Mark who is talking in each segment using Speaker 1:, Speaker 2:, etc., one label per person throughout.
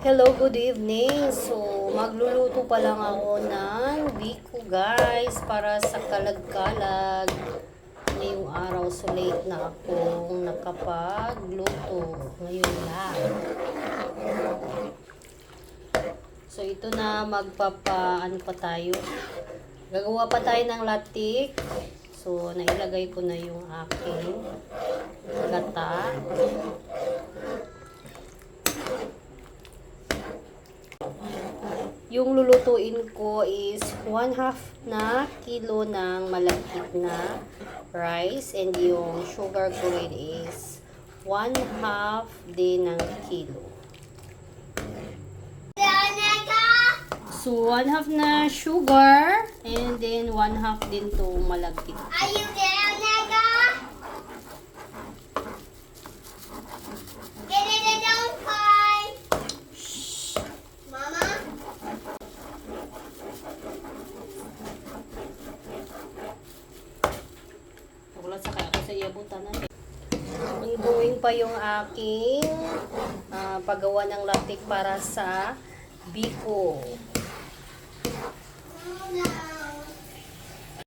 Speaker 1: Hello, good evening. So, magluluto pa lang ako ng biko, guys, para sa kalag-kalag. Ngayong araw, so late na akong nakapagluto. Ngayon lang. So, ito na magpapa, ano pa tayo? Gagawa pa tayo ng latik. So, nailagay ko na yung aking Yung lulutuin ko is 1 half na kilo ng malagkit na rice and yung sugar ko rin is 1 half din ng kilo. So, 1 half na sugar and then 1 half din to malagkit.
Speaker 2: Are you there,
Speaker 1: sa kaya ako sa iyabutan na. Ongoing pa yung aking ah, paggawa ng latik para sa biko.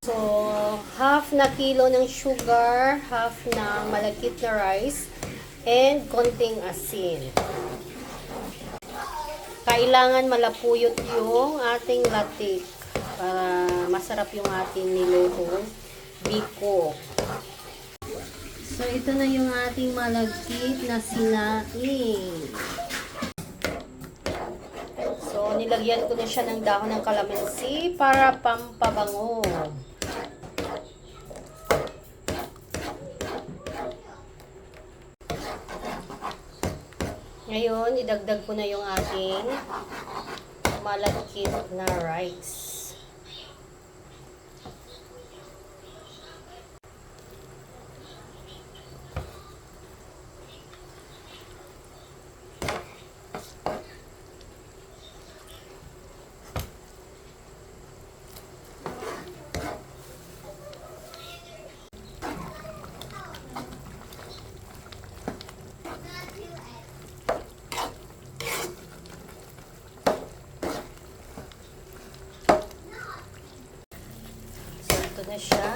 Speaker 1: So, half na kilo ng sugar, half na malagkit na rice, and konting asin. Kailangan malapuyot yung ating latik para masarap yung ating nilutong biko. So, ito na yung ating malagkit na sinaing. So, nilagyan ko na siya ng dahon ng kalamansi para pampabango. Ngayon, idagdag ko na yung ating malagkit na rice. So, ito na siya.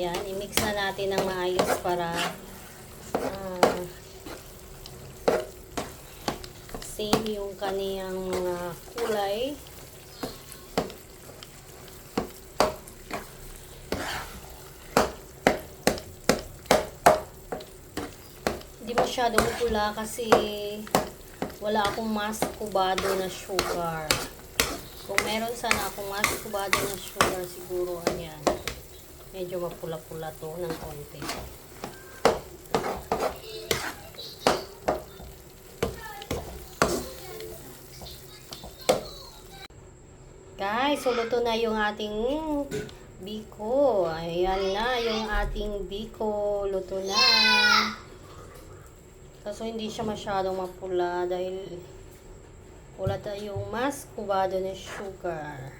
Speaker 1: Yan, i-mix na natin ng maayos para ah, same yung kaniyang mga kulay. Hindi masyadong pula kasi wala akong mas kubado na sugar. Kung meron sana akong mas kubado na sugar, siguro ayan. Medyo mapula-pula to ng konti. Guys, so luto na yung ating biko. Ayan na yung ating biko. Luto na. Kaso hindi siya masyadong mapula dahil wala tayong mas kubado na sugar.